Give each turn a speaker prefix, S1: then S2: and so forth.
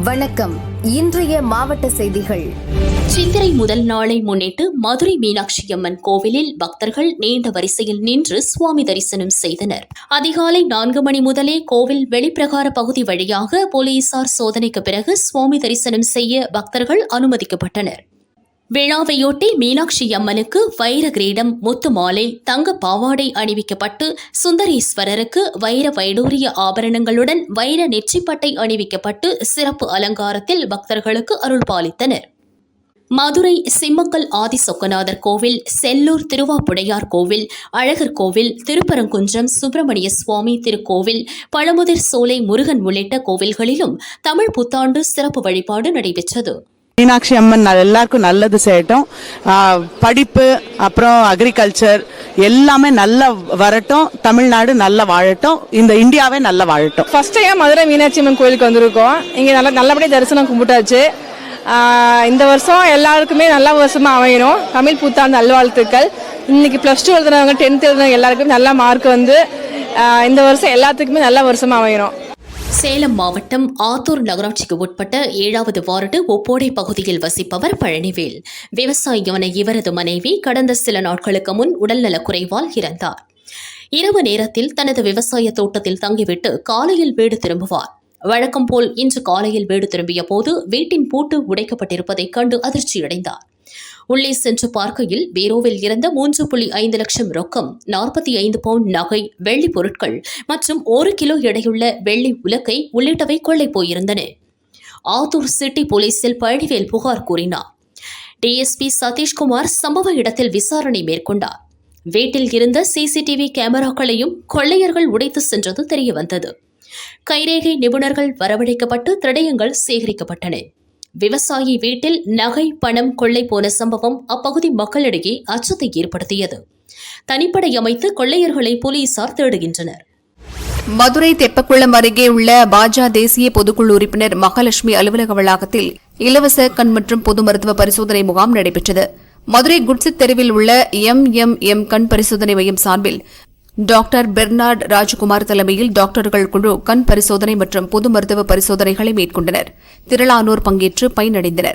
S1: வணக்கம். இன்றைய மாவட்ட செய்திகள்.
S2: சித்திரை முதல் நாளை முன்னிட்டு மதுரை மீனாட்சி அம்மன் கோவிலில் பக்தர்கள் நீண்ட வரிசையில் நின்று சுவாமி தரிசனம் செய்தனர். அதிகாலை நான்கு மணி முதலே கோவில் வெளிப்பிரகார பகுதி வழியாக போலீசார் சோதனைக்கு பிறகு சுவாமி தரிசனம் செய்ய பக்தர்கள் அனுமதிக்கப்பட்டனர். விழாவையொட்டி மீனாட்சி அம்மனுக்கு வைர கிரீடம் முத்து மாலை தங்க பாவாடை அணிவிக்கப்பட்டு சுந்தரேஸ்வரருக்கு வைர வைடூரிய ஆபரணங்களுடன் வைர நெற்றிப்பட்டை அணிவிக்கப்பட்டு சிறப்பு அலங்காரத்தில் பக்தர்களுக்கு அருள் பாலித்தனர். மதுரை சிம்மக்கல் ஆதிசொக்கநாதர் கோவில் செல்லூர் திருவாப்புடையார் கோவில் அழகர் கோவில் திருப்பரங்குன்றம் சுப்பிரமணிய சுவாமி திருக்கோவில் பழமுதிர் சோலை முருகன் உள்ளிட்ட கோவில்களிலும் தமிழ் புத்தாண்டு சிறப்பு வழிபாடு நடைபெற்றது.
S3: மீனாட்சி அம்மன் எல்லாருக்கும் நல்லது செய்யட்டும். படிப்பு அப்புறம் அக்ரிகல்ச்சர் எல்லாமே நல்லா வரட்டும். தமிழ்நாடு நல்லா வாழட்டும். இந்த இந்தியாவே நல்லா வாழட்டும்.
S4: ஃபர்ஸ்ட் டைம் மதுரை மீனாட்சி அம்மன் கோயிலுக்கு வந்திருக்கோம். இங்கே நல்ல நல்லபடியாக தரிசனம் கும்பிட்டாச்சு. இந்த வருஷம் எல்லாருக்குமே நல்ல வருஷமாக அமையணும். தமிழ் புத்தாண்டு நல்வாழ்த்துக்கள். இன்னைக்கு ப்ளஸ் டூ எழுதுனவங்க டென்த் எழுதுனவங்க எல்லாருக்குமே நல்ல மார்க் வந்து இந்த வருஷம் எல்லாத்துக்குமே நல்ல வருஷமாக அமையணும்.
S2: சேலம் மாவட்டம் ஆத்தூர் நகராட்சிக்கு உட்பட்ட ஏழாவது வார்டு ஒப்போடை பகுதியில் வசிப்பவர் பழனிவேல். விவசாயியான இவரது மனைவி கடந்த சில நாட்களுக்கு முன் உடல்நலக் குறைவால் இறந்தார். இரவு நேரத்தில் தனது விவசாய தோட்டத்தில் தங்கிவிட்டு காலையில் வீடு திரும்புவார். வழக்கம் போல் இன்று காலையில் வீடு திரும்பிய போது வீட்டின் பூட்டு உடைக்கப்பட்டிருப்பதைக் கண்டு அதிர்ச்சியடைந்தார். உள்ளே சென்று பார்க்கையில் பீரோவில் இருந்த மூன்று புள்ளி ஐந்து லட்சம் ரொக்கம் நாற்பத்தி ஐந்து பவுண்ட் நகை வெள்ளி பொருட்கள் மற்றும் ஒரு கிலோ எடையுள்ள வெள்ளி உலக்கை உள்ளிட்டவை கொள்ளை போயிருந்தன. ஆத்தூர் சிட்டி போலீசில் பழனிவேல் புகார் கூறினார். டிஎஸ்பி சதீஷ்குமார் சம்பவ இடத்தில் விசாரணை மேற்கொண்டார். வீட்டில் இருந்த சிசிடிவி கேமராக்களையும் கொள்ளையர்கள் உடைத்து சென்றது தெரியவந்தது. கைரேகை நிபுணர்கள் வரவழைக்கப்பட்டு திரடயங்கள் சேகரிக்கப்பட்டன. விவசாயி வீட்டில் நகை பணம் கொள்ளை போன சம்பவம் அப்பகுதி மக்களிடையே அச்சத்தை ஏற்படுத்தியது. தனிப்படை அமைத்து கொள்ளையர்களை போலீசார் தேடுகின்றனர்.
S5: மதுரை தெப்பக்குளம் அருகே உள்ள பாஜக தேசிய பொதுக்குழு உறுப்பினர் மகாலட்சுமி அலுவலக வளாகத்தில் இலவச கண் மற்றும் பொது மருத்துவ பரிசோதனை முகாம் நடைபெற்றது. மதுரை குட்ஸித் தெருவில் உள்ள எம் எம் எம் கண் பரிசோதனை மையம் சார்பில் டாக்டர் பெர்னார்ட் ராஜ்குமார் தலைமையில் டாக்டர்கள் குழு கண் பரிசோதனை மற்றும் பொது மருத்துவ பரிசோதனைகளை மேற்கொண்டனர். திரளானோர் பங்கேற்று பயனடைந்தனா்